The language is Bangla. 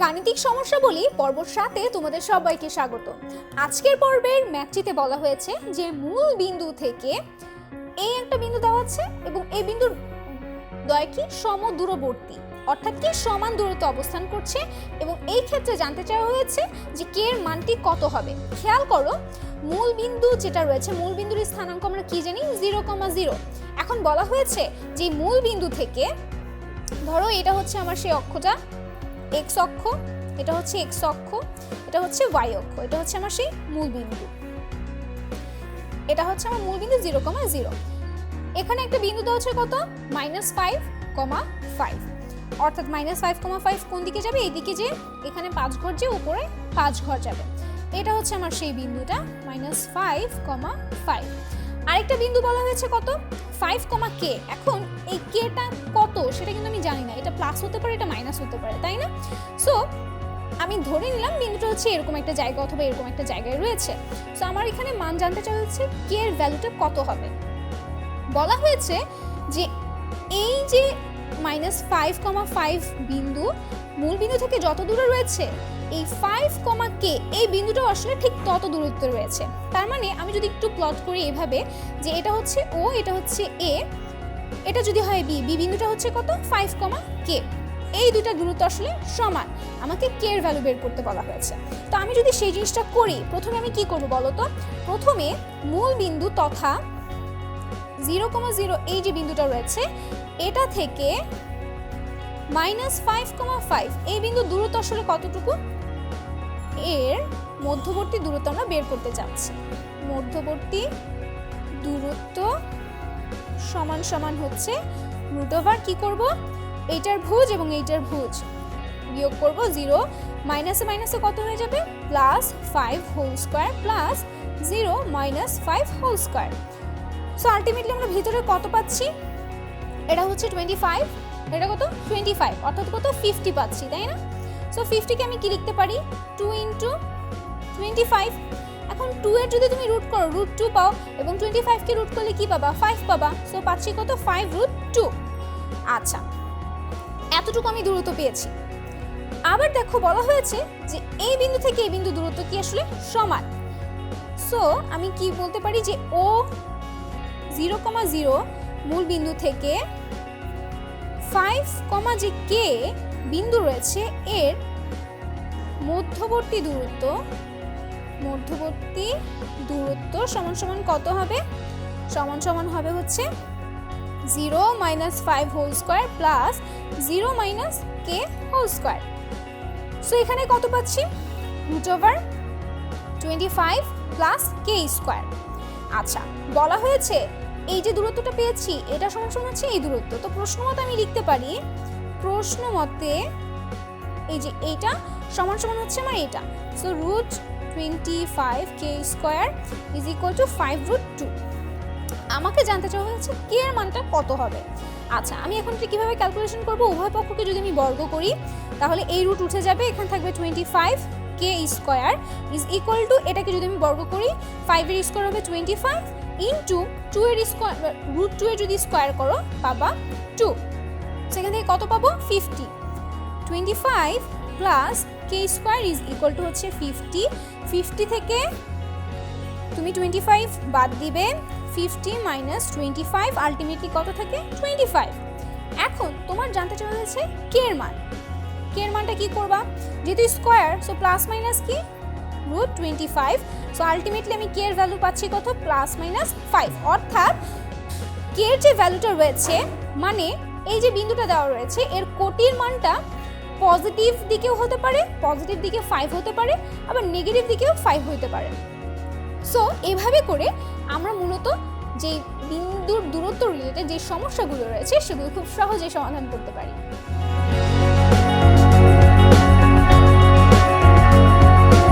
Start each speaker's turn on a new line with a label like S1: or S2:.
S1: গাণিতিক সমস্যা বলি পর্ব সাথে তোমাদের সবাইকে স্বাগত। আজকের পর্বের ম্যাথটিতে বলা হয়েছে যে মূল বিন্দু থেকে এই একটা বিন্দু দেওয়া আছে এবং এই বিন্দুর দয় কি? সম দূরবর্তী অর্থাৎ কি সমান দূরত্বে অবস্থান করছে এবং এই ক্ষেত্রে জানতে চাওয়া হয়েছে যে কে এর মানটি কত হবে। খেয়াল করো, মূল বিন্দু যেটা রয়েছে, মূল বিন্দুর স্থানাঙ্ক আমরা কি জানি? Zero comma zero. এখন বলা হয়েছে যে মূল বিন্দু থেকে, ধরো এটা হচ্ছে আমার সেই অক্ষটা এক্স অক্ষ, এটা হচ্ছে এক্স অক্ষ, এটা হচ্ছে ওয়াই অক্ষ, এটা হচ্ছে আমার সেই মূল বিন্দু। এটা হচ্ছে আমার মূল বিন্দু জিরো কমা জিরো। এখানে একটা বিন্দু দেওয়া হচ্ছে কত? মাইনাস ফাইভ কমা ফাইভ অর্থাৎ মাইনাস ফাইভ কমা ফাইভ কোন দিকে যাবে? এইদিকে যে এখানে পাঁচ ঘর যে উপরে পাঁচ ঘর যাবে। এটা হচ্ছে আমার সেই বিন্দুটা মাইনাস ফাইভ কমা ফাইভ আরেকটা বিন্দু বলা হয়েছে কত? ফাইভ কমা কে এখন এই কেটা কত সেটা কিন্তু আমি জানি না। এটা প্লাস হতে পারে, এটা মাইনাস হতে পারে, তাই না? সো আমি ধরে নিলাম বিন্দুটা হচ্ছে এরকম একটা জায়গা অথবা এরকম একটা জায়গায় রয়েছে। সো আমার এখানে মান জানতে চাওয়া হচ্ছে কে এর ভ্যালুটা কত হবে? বলা হয়েছে যে এই যে মাইনাস ফাইভ কমা ফাইভ বিন্দু, মূল বিন্দু থেকে যত দূরে রয়েছে, এই ফাইভ কমা কে এই বিন্দুটা আসলে ঠিক তত দূরত্বে রয়েছে। তার মানে আমি যদি একটু প্লট করি এভাবে যে এটা হচ্ছে ও এটা হচ্ছে এ এটা যদি হয় বি বি বিন্দুটা হচ্ছে কত? ফাইভ কমা কে এই দুইটা দূরত্ব আসলে সমান। আমাকে কে এর ভ্যালু বের করতে বলা হয়েছে। তো আমি যদি সেই জিনিসটা করি, প্রথমে আমি কি করব বলো তো? প্রথমে মূল বিন্দু তথা জিরো কমা জিরো এই যে বিন্দুটা রয়েছে, এটা থেকে মাইনাস ফাইভ কমা ফাইভ এই বিন্দু দূরত্ব আসলে কতটুকু? এর মধ্যবর্তী দূরত্ব আমরা বের করতে চাচ্ছি। মধ্যবর্তী দূরত্ব সমান সমান হচ্ছে রুট ওভার কি করব? এইটার ভুজ এবং এইটার ভুজ। বিয়োগ করব জিরো মাইনাসে মাইনাসে কত হয়ে যাবে? Plus five whole square plus zero minus five whole square so ultimately আমরা ভিতরে কত পাচ্ছি? এটা হচ্ছে টোয়েন্টি ফাইভ এটা কত? টোয়েন্টি ফাইভ অর্থাৎ কত? ফিফটি পাচ্ছি, তাই না? সো ফিফটিকে আমি কি লিখতে পারি? টু ইন্টু টোয়েন্টি ফাইভ এখন টু এর যদি তুমি রুট করো রুট টু পাও, এবং টোয়েন্টি ফাইভকে রুট করলে কি পাবা? ফাইভ পাবা। সো পাচ্ছি কত? ফাইভ রুট টু আচ্ছা এতটুকু আমি দূরত্ব পেয়েছি। আবার দেখো, বলা হয়েছে যে এই বিন্দু থেকে এই বিন্দু দূরত্ব কি আসলে সমান? সো আমি কি বলতে পারি যে ও জিরো কমা জিরো মূল বিন্দু থেকে ফাইভ কমা যে কে বিন্দু রয়েছে, এর মধ্যবর্তী দূরত্ব মধ্যবর্তী দূরত্ব সমান সমান কত হবে? সমান সমান হবে হচ্ছে zero minus five whole square plus zero minus K whole square so এখানে কত পাচ্ছি? Root over twenty five plus K square আচ্ছা বলা হয়েছে এই যে দূরত্বটা পেয়েছি, এটা সমান সমান হচ্ছে এই দূরত্ব। তো প্রশ্ন মতে আমি লিখতে পারি প্রশ্ন মতে এই যে এইটা সমান সমান হচ্ছে আমার এটা। So root twenty five K square is equal to five root two আমাকে জানতে চাওয়া হয়েছে কে এর মানটা কত হবে? আচ্ছা আমি এখন এটা কীভাবে ক্যালকুলেশন করব? উভয় পক্ষকে যদি আমি বর্গ করি, তাহলে এই রুট উঠে যাবে, এখানে থাকবে twenty five K square is two এটাকে যদি আমি বর্গ করি ফাইভের স্কোয়ার হবে টোয়েন্টি ফাইভ ইন্টু টু এর স্কোয়ার রুট টু এর যদি স্কোয়ার করো, পাবা টু সেখান থেকে কত পাবো? Fifty twenty five plus K square is equal to হচ্ছে ফিফটি ফিফটি থেকে তুমি টোয়েন্টি ফাইভ বাদ দিবে fifty minus twenty five ultimately কত থাকে? টোয়েন্টি ফাইভ এখন তোমার জানতে হয়েছে কে এর মান। কে এর মানটা কি করবা? যেহেতু স্কোয়ার সো প্লাস মাইনাস কি? Root twenty five so ultimately আমি কে এর ভ্যালু পাচ্ছি কত? প্লাস মাইনাস ফাইভ অর্থাৎ কে এর যে ভ্যালুটা রয়েছে মানে এই যে বিন্দুটা দেওয়া রয়েছে, এর কোটির মানটা পজিটিভ দিকেও হতে পারে, পজিটিভ দিকে ফাইভ হতে পারে, আবার নেগেটিভ দিকেও ফাইভ হতে পারে। সো এভাবে করে আমরা মূলত যে বিন্দুর দূরত্ব রিলেটেড যে সমস্যাগুলো রয়েছে, সেগুলো খুব সহজে সমাধান করতে পারি।